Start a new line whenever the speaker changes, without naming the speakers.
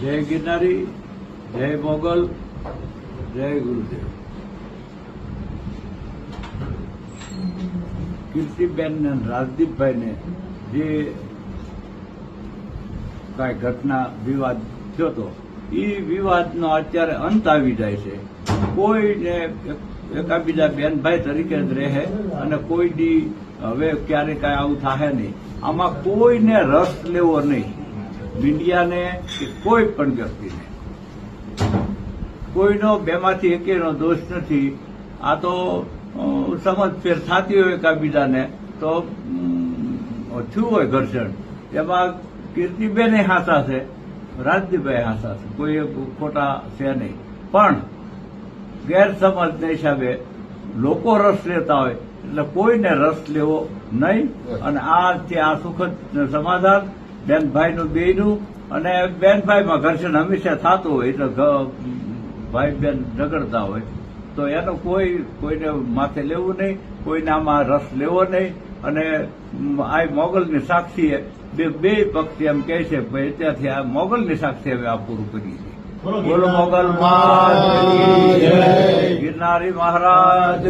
જય ગિરનારી, જય મોગલ, જય ગુરુદેવ. કીર્તિબેન ને રાજદીપભાઈને જે કાંઈ ઘટના, વિવાદ થયો હતો એ વિવાદનો અત્યારે અંત આવી જાય છે. કોઈને એક- એકાબીજા બેનભાઈ તરીકે જ રહે અને કોઈ દી હવે ક્યારે કાંઈ આવું થાય નહીં. આમાં કોઈને રસ લેવો નહીં. મીડિયાને કે કોઈ પણ વ્યક્તિને. કોઈનો બેમાંથી એકેયનો દોષ નથી. આ તો સમજફેર થતી હોય એકાબીજાને તો થયું હોય ઘર્ષણ. એમાં કીર્તિબેને હાસા છે રાજદીપભાઈ હાસા છે. કોઈ ખોટા છે નહીં. પણ ગેરસમજના હિસાબે લોકો રસ લેતા હોય એટલે કોઈને રસ લેવો નહીં. અને આ આ સુખદ સમાધાન બેનભાઈનું બેયનું અને બેનભાઈમાં ઘર્ષણ હંમેશા થતું હોય એટલે ભાઈ બેન ઝઘડતા હોય. તો એનો કોઈ કોઈને માથે લેવું નહીં કોઈને આમાં રસ લેવો નહીં. અને આ મોગલની સાક્ષીએ બે બે પક્ષ એમ કહે છે ભાઈ ત્યાંથી આ મોગલની સાક્ષી હવે આ પૂરું કરીએ છીએ. બોલો મોગલ મહારાજ ગિરનારી મહારાજ